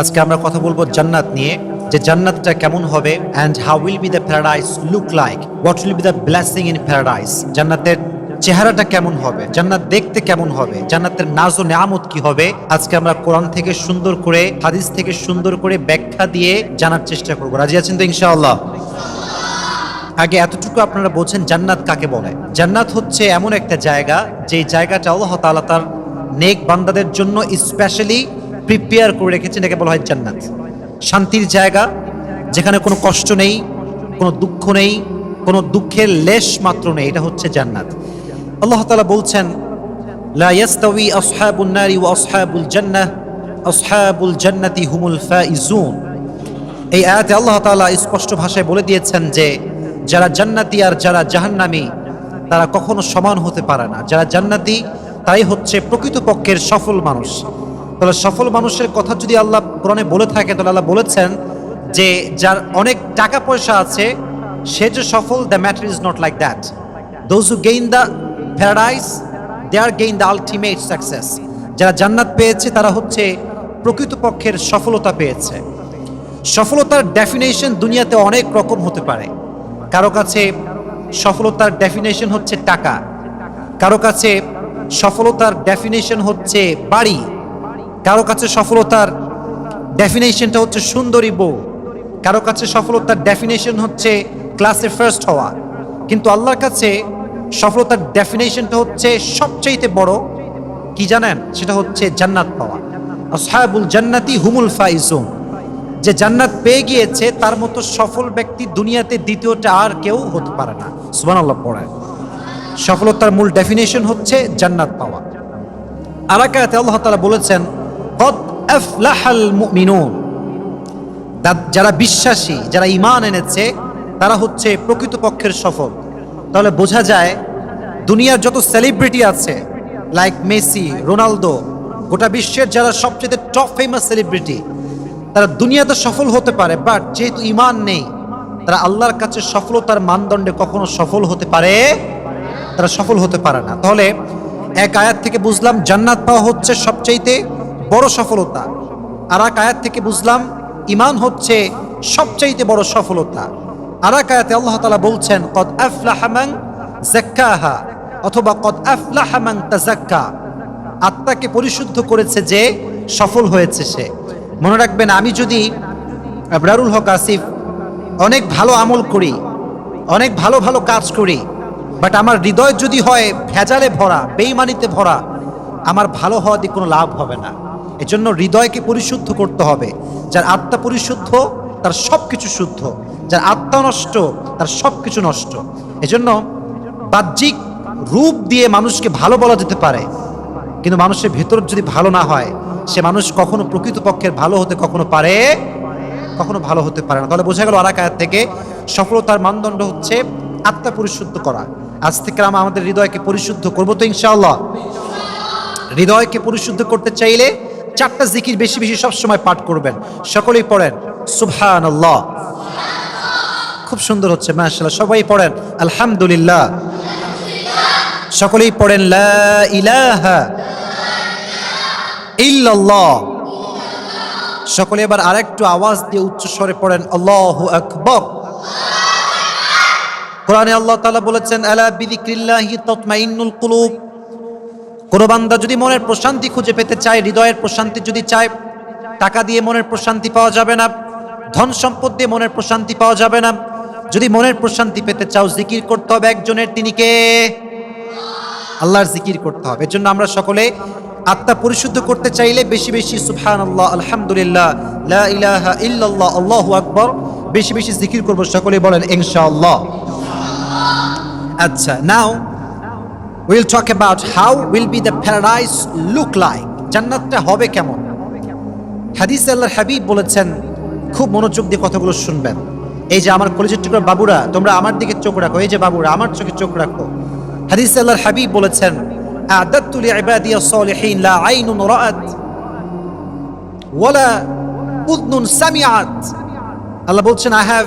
আজকে আমরা কথা বলব জান্নাত নিয়ে, যে জান্নাতটা কেমন হবে and how will be the paradise look like what will be the blessing in paradise জান্নাতের চেহারাটা কেমন হবে? জান্নাত দেখতে কেমন হবে? জান্নাতের নাজ ও নেয়ামত কি হবে? আজকে আমরা কোরআন থেকে সুন্দর করে, হাদিস থেকে সুন্দর করে ব্যাখ্যা দিয়ে জানার চেষ্টা করব। রাজি আছেন তো ইনশাআল্লাহ? আগে এতটুকু আপনারা বলছেন জান্নাত কাকে বলে? জান্নাত হচ্ছে এমন একটা জায়গা যে জায়গাটা আল্লাহ তাআলা তার নেক বান্দাদের জন্য স্পেশালি প্রিপেয়ার করে রেখেছেন, এটাকে বলা হয় জান্নাত। শান্তির জায়গা, যেখানে কোনো কষ্ট নেই, কোনো দুঃখ নেই, কোনো দুঃখের লেশ মাত্র নেই, এটা হচ্ছে জান্নাত। আল্লাহ তাআলা বলছেন, লা ইয়াস্তাউই আসহাবুন নারি ওয়া আসহাবুল জান্নাহ, আসহাবুল জান্নাতি হুমুল ফাইজুন। এই আয়াতে আল্লাহ তাআলা স্পষ্ট ভাষায় বলে দিয়েছেন যে, যারা জান্নাতি আর যারা জাহান্নামী, তারা কখনো সমান হতে পারে না। যারা জান্নাতি তাই হচ্ছে প্রকৃতপক্ষের সফল মানুষ। তাহলে সফল মানুষের কথা যদি আল্লাহ কোরআনে বলে থাকে, তাহলে আল্লাহ বলেছেন যে যার অনেক টাকা পয়সা আছে, সে যে সফল the matter is not like that those who gain the paradise they are gain the ultimate success যারা জান্নাত পেয়েছে, তারা হচ্ছে প্রকৃতপক্ষের সফলতা পেয়েছে। সফলতার ডেফিনেশন দুনিয়াতে অনেক রকম হতে পারে। কারও কাছে সফলতার ডেফিনেশন হচ্ছে টাকা। কারও কাছে সফলতার ডেফিনেশন হচ্ছে বাড়ি। কারও কাছে সফলতার ডেফিনেশনটা হচ্ছে সুন্দরী বউ। কারও কাছে সফলতার ডেফিনেশন হচ্ছে ক্লাসে ফার্স্ট হওয়া। কিন্তু আল্লাহর কাছে সফলতার ডেফিনেশনটা হচ্ছে সবচাইতে বড়, কি জানেন? সেটা হচ্ছে জান্নাত পাওয়া। আসহাবুল জান্নাতি হুমুল ফাইজুন। যে জান্নাত পেয়ে গিয়েছে, তার মতো সফল ব্যক্তি দুনিয়াতে দ্বিতীয়টা আর কেউ হতে পারে না। সুবান আল্লাহ পড়ায় সফলতার মূল ডেফিনেশন হচ্ছে জান্নাত পাওয়া। আর আরাকাতে আল্লাহ তালা বলেছেন যারা বিশ্বাসী যারা ঈমান এনেছে, তারা হচ্ছে প্রকৃতপক্ষের সফল। তাহলে বোঝা যায়, দুনিয়ার যত সেলিব্রিটি আছে লাইক মেসি রোনালদো গোটা বিশ্বের যারা সবচেয়ে টপ ফেমাস সেলিব্রিটি তারা দুনিয়াতে সফল হতে পারে বাট যেহেতু ইমান নেই, তারা আল্লাহর কাছে সফলতার মানদণ্ডে কখনো সফল হতে পারে, তারা সফল হতে পারে না। তাহলে এক আয়াত থেকে বুঝলাম, জান্নাত পাওয়া হচ্ছে সবচাইতে বড় সফলতা। আর এক আয়াত থেকে বুঝলাম ইমান হচ্ছে সবচাইতে বড় সফলতা। আর এক আয়াতে আল্লাহ তালা বলছেন, কদ আফলাহামাং জাক্কাহা অথবা, কদ আফলাহামাং তাজাক্কা আত্মাকে পরিশুদ্ধ করেছে যে, সফল হয়েছে সে। মনে রাখবেন, আমি যদি আবরারুল হক আসিফ অনেক ভালো আমল করি, অনেক ভালো ভালো কাজ করি, বাট আমার হৃদয় যদি হয় ভেজালে ভরা বেইমানিতে ভরা, আমার ভালো হওয়া দিয়ে কোনো লাভ হবে না। এজন্য হৃদয়কে পরিশুদ্ধ করতে হবে। যার আত্মা পরিশুদ্ধ, তার সব কিছু শুদ্ধ। যার আত্মা নষ্ট, তার সব কিছু নষ্ট। এজন্য বাহ্যিক রূপ দিয়ে মানুষকে ভালো বলা যেতে পারে। কিন্তু মানুষের ভেতর যদি ভালো না হয়, সে মানুষ কখনো প্রকৃতপক্ষের ভালো হতে কখনো পারে, কখনো ভালো হতে পারে না। তাহলে বোঝা গেল আরাকায়াত থেকে সফলতার মানদণ্ড হচ্ছে আত্মা পরিশুদ্ধ করা। আজ থেকে আমরা আমাদের হৃদয়কে পরিশুদ্ধ করব তো ইনশাআল্লাহ। হৃদয়কে পরিশুদ্ধ করতে চাইলে চারটা জিকির বেশি বেশি সবসময় পাঠ করবেন। সকলেই পড়েন। সুবহান আল্লাহ খুব সুন্দর হচ্ছে, মাশাআল্লাহ। সবাই পড়েন। আলহামদুলিল্লাহ। সকলেই পড়েন, লা সকলে এবার আরেকটু আওয়াজ দিয়ে উচ্চ স্বরে পড়েন, আল্লাহু আকবার। কোরআনে আল্লাহ তাআলা বলেছেন, আলা বিযিক্রিল্লাহি তাতমাইন্নুল কুলুব। কোন বান্দা যদি মনের প্রশান্তি খুঁজে পেতে চায়, হৃদয়ের প্রশান্তি যদি চায়, টাকা দিয়ে মনের প্রশান্তি পাওয়া যাবে না, ধন সম্পদ দিয়ে মনের প্রশান্তি পাওয়া যাবে না, যদি মনের প্রশান্তি পেতে চাও, জিকির করতে হবে একজনের, তিনি কে? আল্লাহর জিকির করতে হবে। এজন্য আমরা সকলে আত্মা পরিশুদ্ধ করতে চাইলে বেশি বেশি সুবহান আল্লাহ আলহামদুলিল্লাহ ইলাহা ইল্লাল্লাহ, আল্লাহু আকবার, বেশি বেশি জিকির করব। সকলে বলেন ইনশাআল্লাহ। আচ্ছা now. Will talk about how will be the paradise look like জান্নাতটা হবে কেমন? হাদিস আল্লাহর হাবিব বলেছেন, খুব মনোযোগ দিয়ে কথাগুলো শুনবেন। এই যে আমার কলেজের টুকরা বাবুরা, তোমরা আমার দিকে চোখ রাখো। এই যে বাবুরা, আমার চোখে চোখ রাখো। হাদিস আল্লাহর হাবিব বলেছেন, আদাত্তু লিইবাদিয়া সালিহিন লা আইনুন রাআত ওয়ালা উযনুন সামিআত। আল্লাহ বলছেন I have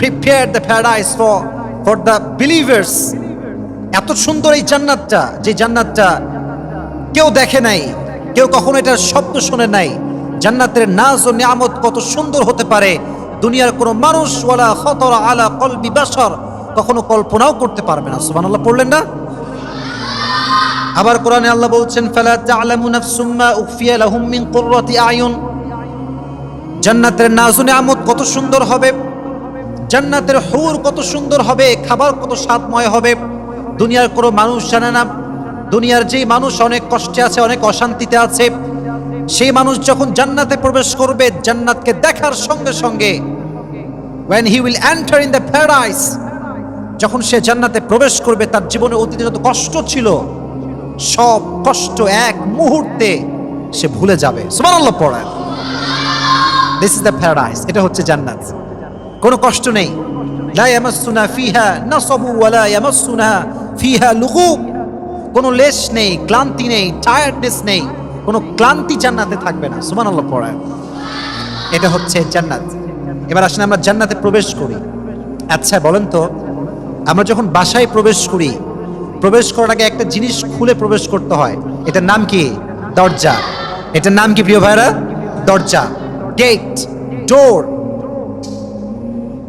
prepared the paradise for for the believers এত সুন্দর এই জান্নাতটা, যে জান্নাতটা কেউ দেখে নাই, কেউ কখনো এটার শব্দ শোনে নাই। জান্নাতের নাজ ও নিয়ামত কত সুন্দর হতে পারে। দুনিয়ার কোনো মানুষ, ওয়ালা খতর আলা কলবি বাসর কখনো কল্পনাও করতে পারবে না। সুবহানাল্লাহ, পড়লেন না? আবার কোরআনে আল্লাহ বলছেন, ফালা তা'লামু নাফসুম মা উখফিয়া লাহুম মিন কুররাতি আয়ুন। জান্নাতের নাজু নিয়ামত কত সুন্দর হবে। জান্নাতের হুর কত সুন্দর হবে। খাবার কত স্বাদময় হবে। দুনিয়ার কোনো মানুষ জানে না। দুনিয়ার যেই মানুষ অনেক কষ্টে আছে, অনেক অশান্তিতে আছে, সেই মানুষ যখন জান্নাতে প্রবেশ করবে, জান্নাতকে দেখার সঙ্গে সঙ্গে when he will enter in the paradise, যখন সে জান্নাতে প্রবেশ করবে, তার জীবনে অতীতে যত কষ্ট ছিল, সব কষ্ট এক মুহূর্তে সে ভুলে যাবে। সুবহানাল্লাহ পড়েন। দিস ইজ দ্য প্যারাডাইস এটা হচ্ছে জান্নাত। কোনো কষ্ট নেই। লা ইয়ামাসসুনা ফিহা নাসাবু ওয়ালা ইয়ামাসসুনা ফিহা লুগুব কোনো লেশ নেই, ক্লান্তি নেই টায়ার্ডনেস নেই, কোনো ক্লান্তি জান্নাতে থাকবে না। সুবহানাল্লাহ পড়েন এটা হচ্ছে জান্নাত। এবার আসলে আমরা জান্নাতে প্রবেশ করি। আচ্ছা বলেন তো, আমরা যখন বাসায় প্রবেশ করি, প্রবেশ করার আগে একটা জিনিস খুলে প্রবেশ করতে হয়। এটার নাম কি? দরজা। এটার নাম কি, প্রিয় ভাইরা দরজা। গেট ডোর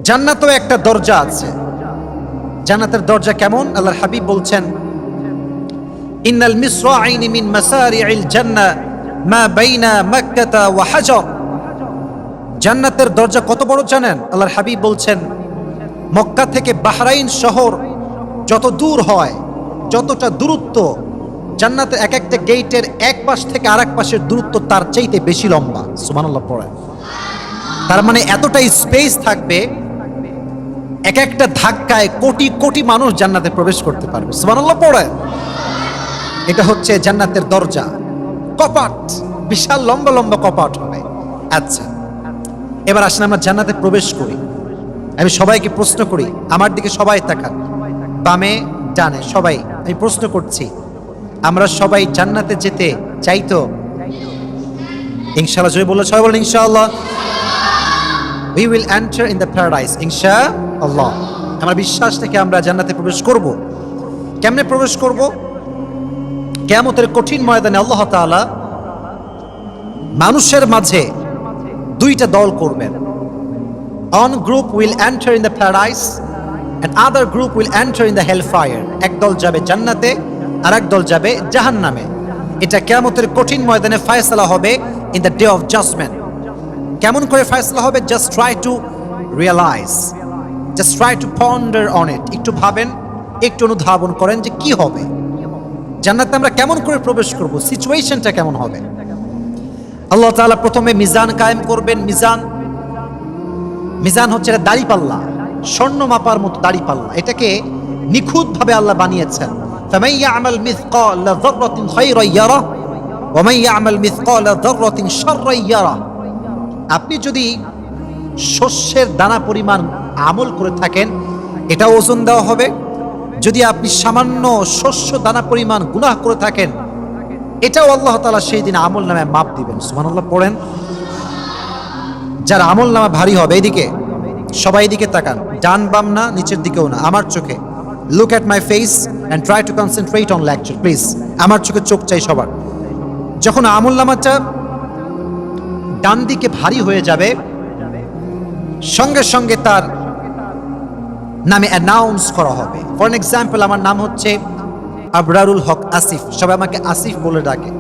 জান্নাতও একটা দরজা আছে। জান্নাতের দরজা কেমন? আল্লাহর হাবিব বলছেন, ইন্নাল মিসরাইনি মিন মাসারি'িল জান্নাহ মা বাইনা মাক্কাতা ওয়া হাজার। জান্নাতের দরজা কত বড় জানেন? আল্লাহর হাবিব বলছেন, মক্কা থেকে বাহরাইন শহর যত দূর হয়, যতটা দূরত্ব জান্নাতের এক একটা গেটের এক পাশ থেকে আরেক পাশের দূরত্ব তার চাইতে বেশি লম্বা। সুবহানাল্লাহ পড়ে তার মানে এতটাই স্পেস থাকবে এক একটা ধাক্কায় কোটি কোটি মানুষ জান্নাতে প্রবেশ করতে পারবে। সুবহানাল্লাহ, পড়ে। এটা হচ্ছে জান্নাতের দরজা। কপাট, বিশাল লম্বা লম্বা কপাট হবে। আচ্ছা এবার আসলে আমরা জান্নাতে প্রবেশ করি। আমি সবাইকে প্রশ্ন করি, আমার দিকে সবাই তাকান। বামে, ডানে, সবাই। আমি প্রশ্ন করছি, আমরা সবাই জান্নাতে যেতে চাই তো? ইনশাআল্লাহ জয় বলল সবাই বলেন, ইনশাআল্লাহ। We will enter in the paradise ইনশা আল্লাহ। আমার বিশ্বাস থেকে আমরা জান্নাতে প্রবেশ করব। কেমনে প্রবেশ করব? কেমতের কঠিন ময়দানে আল্লাহ তাআলা মানুষের মাঝে দুইটা দল করবেন। One group will enter in the paradise and other group will enter in the hell fire এক দল যাবে জান্নাতে আর এক দল যাবে জাহান্নামে। এটা কেয়ামতের কঠিন ময়দানে ফায়সালা হবে in the day of judgement কেমন করে ফায়সালা হবে? Just try to realise just try to ponder on it একটু ভাবেন, একটু অনুধাবন করেন যে কি হবে। জান্নাতে আমরা কেমন করে প্রবেশ করব? সিচুয়েশনটা কেমন হবে? আল্লাহ তাআলা প্রথমে মিজান কায়েম করবেন। মিজান মিজান হচ্ছে এটা দাড়িপাল্লা, স্বর্ণ মাপার মতো দাড়ি পাল্লা এটাকে নিখুঁতভাবে আল্লাহ বানিয়েছেন। ফামাইয়া আমাল মিসকাল যাররাতিন খায়রা ইয়ারা, ওয়া মাইয়া আমাল মিসকাল যাররাতিন শাররা ইয়ারা। আপনি যদি শস্যের দানা পরিমাণ আমল করে থাকেন, এটা ওজন দেওয়া হবে। যদি আপনি সামান্য শস্য দানা পরিমাণ গুনাহ করে থাকেন, এটাও আল্লাহ তালা সেই দিন আমল নামে মাপ দিবেন। সুবহানাল্লাহ, পড়েন। যার আমল নামা ভারী হবে এইদিকে সবাই এদিকে তাকান। ডান বাম না, নিচের দিকেও না, আমার চোখে। Look at my face and try to concentrate on lecture please আমার চোখে চোখ চাই সবার। যখন আমল নামাটা ডান দিকে ভারী হয়ে যাবে, সঙ্গে সঙ্গে তার নামে অ্যানাউন্স করা হবে। ফর এক্সাম্পল আমার নাম হচ্ছে আবরারুল হক আসিফ। সবাই আমাকে আসিফ বলে ডাকে।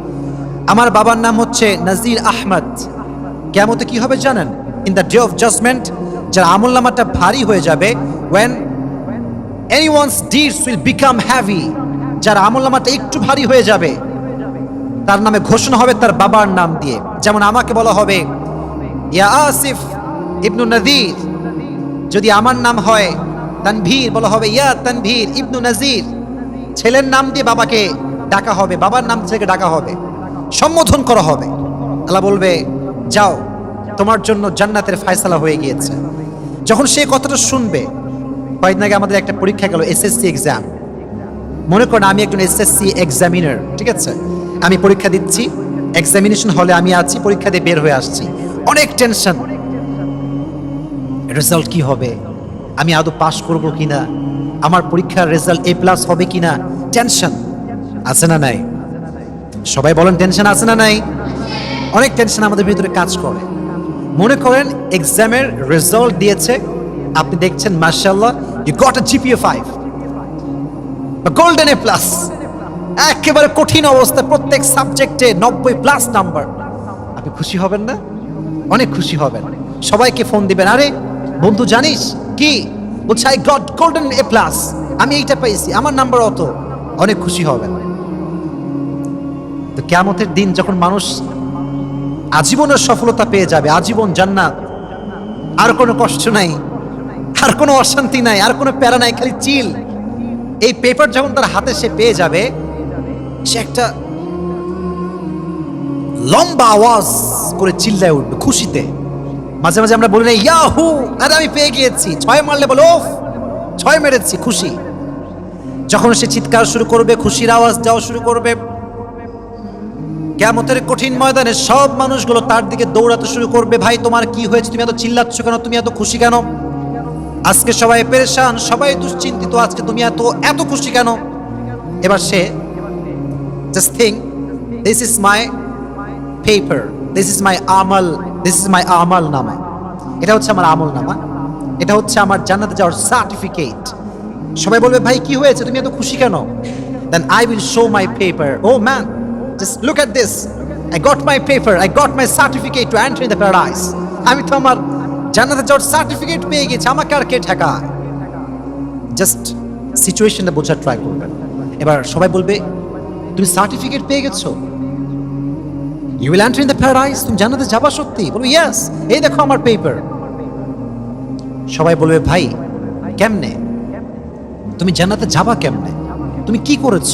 আমার বাবার নাম হচ্ছে নাজির আহমদ। কেমতে কি হবে জানেন? In the day of judgement যার আমল নামাটা ভারী হয়ে যাবে when anyone's deeds will become heavy যার আমল নামাটা একটু ভারী হয়ে যাবে, তার নামে ঘোষণা হবে তার বাবার নাম দিয়ে। যেমন আমাকে বলা হবে, ইয়া আসিফ ইবনু নদীর, যদি আমার নাম হয় তানভীর বলা হবে, ইয়া তানভীর ইবনু নাজির। ছেলের নাম দিয়ে বাবাকে ডাকা হবে, বাবার নাম থেকে ডাকা হবে, সম্বোধন করা হবে। আল্লাহ বলবে, যাও, তোমার জন্য জান্নাতের ফায়সালা হয়ে গিয়েছে। যখন সে কথাটা শুনবে, কয়েকদিন আগে আমাদের একটা পরীক্ষা গেল, এসএসসি এক্সাম মনে করেন আমি একজন এসএসসি এক্সামিনার ঠিক আছে? আমি পরীক্ষা দিচ্ছি এক্সামিনেশন হলে আমি আছি, পরীক্ষা দিয়ে বের হয়ে আসছি। অনেক টেনশন রেজাল্ট কি হবে? আমি আদৌ পাস করব কিনা? আমার পরীক্ষার রেজাল্ট এ প্লাস হবে কিনা? টেনশন আছে না নাই? সবাই বলেন টেনশন আছে না নাই? অনেক টেনশন আমাদের ভিতরে কাজ করে। মনে করেন এক্সামের রেজাল্ট দিয়েছে। আপনি দেখছেন মার্শাল্লাহ you got a GPA five golden A plus একেবারে কঠিন অবস্থা, প্রত্যেক সাবজেক্টে নব্বই প্লাস নাম্বার আপনি খুশি হবেন না? অনেক খুশি হবেন। সবাইকে ফোন দিবেন। আরে, বন্ধু, জানিস কি? বলছে I got golden A plus আমি এইটা পাইছি আমার নাম্বার অত। অনেক খুশি হবেন। তো কেমতের দিন যখন মানুষ আজীবনের সফলতা পেয়ে যাবে, আজীবন জান্নাত, আর কোনো কষ্ট নাই, আর কোনো অশান্তি নাই, আর কোনো প্যারা নাই, খালি চিল। এই পেপার যখন তার হাতে সে পেয়ে যাবে, সে একটা লম্বা আওয়াজ করে চিল্লায় উঠবে খুশিতে। মাঝে মাঝে আমরা বলি না, ইয়াহু! আরে আমি পেয়ে গিয়েছি। ছয় মারলে বলো ছয় মেরেছি, খুশি। যখন সে চিৎকার শুরু করবে, খুশির আওয়াজ দেওয়া শুরু করবে কেমতের কঠিন ময়দানে সব মানুষগুলো তার দিকে দৌড়াতে শুরু করবে, ভাই, তোমার কি হয়েছে? তুমি এত চিল্লাচ্ছ কেন? তুমি এত খুশি কেন? আজকে সবাই পেরেশান, সবাই দুশ্চিন্তিত, আজকে তুমি এত এত খুশি কেন? এবার সে just thing this is my paper this is my আমল দিস ইজ মাই আমল নামা এটা হচ্ছে আমার আমল নামা এটা হচ্ছে আমার জান্নাতে যাওয়ার সার্টিফিকেট সবাই বলবে, ভাই, কি হয়েছে? তুমি এত খুশি কেন? Then I will show my paper oh man just look at this I got my paper I got my certificate to enter the paradise আমি তো আমার জান্নাতে যাওয়ার সার্টিফিকেট পেয়ে গেছি। আমাকে আর কে ঠেকায়? জাস্ট সিচুয়েশনটা বোঝার ট্রাই করবেন। এবার সবাই বলবে, তুমি সার্টিফিকেট পেয়ে গেছো? You will enter in the paradise তুমি জান্নাতে যাবা সত্যি। বলব ইয়েস এই দেখো আমার পেপার সবাই বলবে, ভাই, কেমনে? তুমি জান্নাতে যাবা কেমনে? তুমি কি করেছ?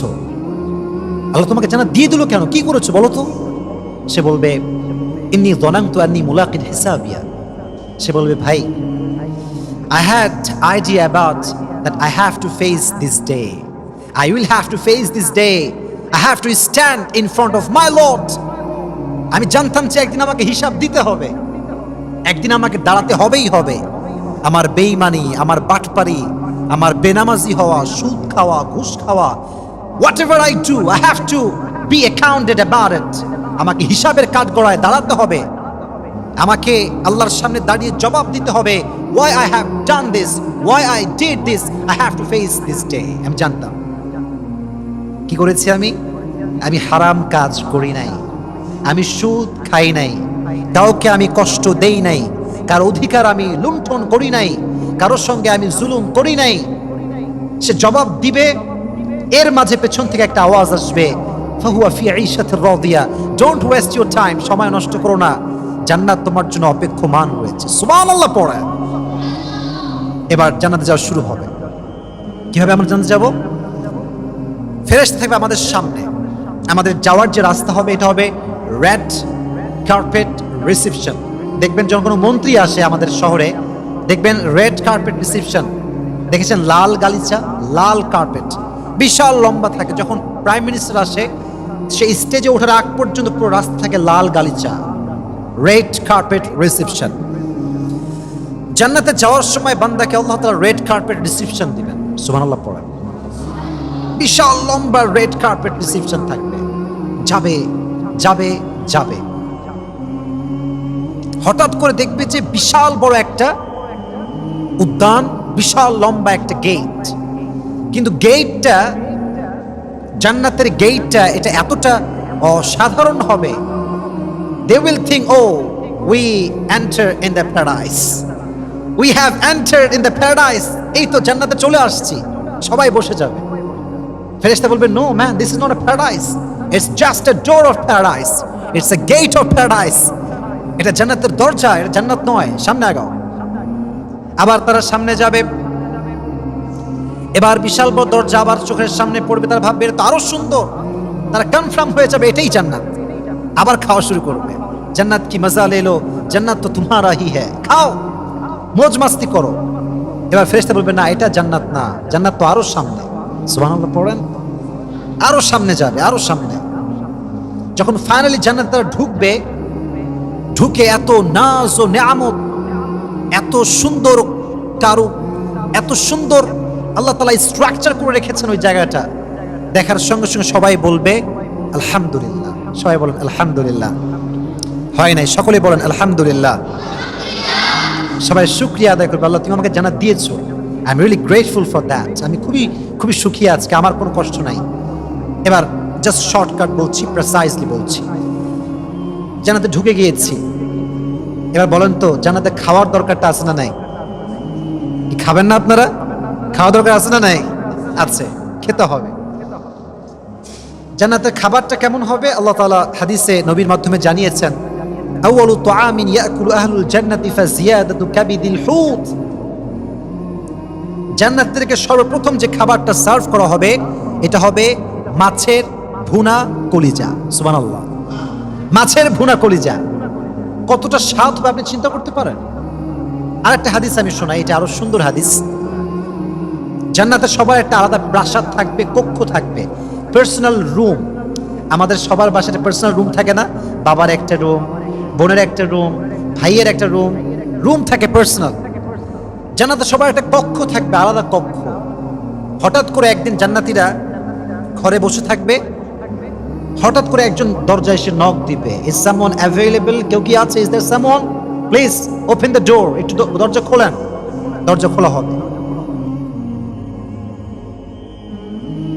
আল্লাহ তোমাকে জান্নাত দিয়ে দিল কেন? কি করেছ বলো তো? সে বলবে, ইন্নি দনাংতু আন্নি মুলাকিন হিসাবিয়া। সে বলবে, ভাই, I had idea about that I have to face this day. I will have to face this day. I have to stand in front of my Lord. আমি জানতাম যে একদিন আমাকে হিসাব দিতে হবে। একদিন আমাকে দাঁড়াতে হবেই হবে। আমার বেইমানি আমার বাটপারি, আমার বেনামাজি হওয়া, সুদ খাওয়া, ঘুষ খাওয়া whatever I do I have to be accounted about it আমাকে হিসাবের কাঠ গড়ায় দাঁড়াতে হবে। আমাকে আল্লাহর সামনে দাঁড়িয়ে জবাব দিতে হবে why I have done this why I did this I have to face this day আমি জানতাম। কি করেছি আমি? আমি হারাম কাজ করি নাই। আমি সুদ খাই নাই, কাউকে আমি কষ্ট দেই নাই, কার অধিকার আমি লুণ্ঠন করি নাই, কারোর সঙ্গে আমি জুলুম করি নাই। সে জবাব দিবে, এর মাঝে পেছন থেকে একটা আওয়াজ আসবে, ফাহুয়া ফি ঈশাতির রাদিয়া ডোন্ট ওয়েস্ট ইওর টাইম সময় নষ্ট করো না, জান্নাত তোমার জন্য অপেক্ষমান রয়েছে। সুবহানাল্লাহ, পড়ে। এবার জান্নাতে যাওয়া শুরু হবে। কীভাবে আমরা জান্নাতে যাব? ফেরেশতা থাকবে আমাদের সামনে। আমাদের যাওয়ার যে রাস্তা হবে, এটা হবে রেড কার্পেট রিসেপশন দেখবেন যখন কোনো মন্ত্রী আসে আমাদের শহরে, দেখবেন রেড কার্পেট রিসেপশন দেখেছেন লাল গালিচা, লাল কার্পেট বিশাল লম্বা থাকে। যখন প্রাইম মিনিস্টার আসে সেই স্টেজে ওঠার আগ পর্যন্ত পুরো রাস্তা থাকে লাল গালিচা। রেড কার্পেট রিসেপশন জান্নাতে যাওয়ার সময় বান্দাকে আল্লাহ তাআলা রেড কার্পেট রিসেপশন দিবেন। সুবহানাল্লাহ পড়েন। বিশাল লম্বা রেড কার্পেট রিসেপশন থাকবে। যাবে। যাবে যাবে। হঠাৎ করে দেখবে যে বিশাল বড় একটা উদ্যান বিশাল লম্বা একটা গেট কিন্তু গেটটা জান্নাতের গেটটা এটা এতটা অসাধারণ হবে। দে will think, O we enter in the paradise. We have entered in the paradise. এই তো জান্নাতে চলে আসছি। সবাই বসে যাবে। ফেরেশতা বলবে no man this is not a paradise it's just a door of paradise it's a gate of paradise এটা জান্নাতের দরজা, এটা জান্নাত নয়, সামনে আগাও। আবার তারা সামনে যাবে। এবার বিশাল বড় দরজা আবার চোখের সামনে পড়বে, তারা ভাববে তো আরও সুন্দর। তারা কনফার্ম হয়ে যাবে, এটাই জান্নাত। আবার খাওয়া শুরু করবে। জান্নাত কি মজা লেলো, জান্নাত তো তোমারা হি। হ্যাঁ খাও, মোজ মাস্তি করো। এবার ফেরেশতা বলবে, না, এটা জান্নাত না, জান্নাত তো আরও সামনে। সুবহানাল্লাহ পড়েন। আরও সামনে যাবে, আরও সামনে। যখন ফাইনালি জান্নাত তারা ঢুকবে, ঢুকে এত নাজ ও নেয়ামত, এত সুন্দর কারু, এত সুন্দর আল্লাহ তালা স্ট্রাকচার করে রেখেছেন ওই জায়গাটা। দেখার সঙ্গে সঙ্গে সবাই বলবে, আলহামদুলিল্লাহ। সবাই বলেন, আলহামদুলিল্লাহ। হয় নাই সকলে বলেন, আলহামদুলিল্লাহ। সবাই শুক্রিয়া আদায় করবে, আল্লাহ, তুমি আমাকে জান্নাত দিয়েছ। I am really grateful for that আমি খুবই খুবই সুখী আজকে, আমার কোনো কষ্ট নাই। এবার জাস্ট শর্টকাট বলছি প্রেসাইজলি বলছি। জানাতে ঢুকে গিয়েছি। এবার বলেন তো জানাতে খাওয়ার দরকারটা আছে না নাই? কি খাবেন না আপনারা? খাওয়া দরকার আছে না নাই? আছে, খেতে হবে। জান্নাতের খাবারটা কেমন হবে? আল্লাহ তাআলা হাদিসে নবীর মাধ্যমে জানিয়েছেন, আউয়ালু তুআমিন ইয়াকুলু আহলুল জান্নাতি ফাজিয়াদাতু কাবিদিল হুত। জান্নাত থেকে সর্বপ্রথম যে খাবারটা সার্ভ করা হবে, এটা হবে মাছের ভুনা কলিজা, সুবহানাল্লাহ। মাছের ভুনা কলিজা। কতটা স্বাদ হবে আপনি চিন্তা করতে পারেন? আর একটা হাদিস আমি শোনাই, এটা আরও সুন্দর হাদিস। জান্নাতে সবার একটা আলাদা প্রাসাদ থাকবে, কক্ষ থাকবে পার্সোনাল রুম আমাদের সবার বাসাতে পার্সোনাল রুম থাকে না? বাবার একটা রুম বোনের একটা রুম ভাইয়ের একটা রুম রুম থাকে পার্সোনাল জান্নাতে সবার একটা কক্ষ থাকবে, আলাদা কক্ষ। হঠাৎ করে একদিন জান্নাতিরা ঘরে বসে থাকবে। হঠাৎ করে একজন দরজায় এসে নক দিবে। ইজ সামন অ্যাভেলেবল কেউ কি আছে? Is there someone please open the door একটু দরজা খোলেন। দরজা খোলা হবে।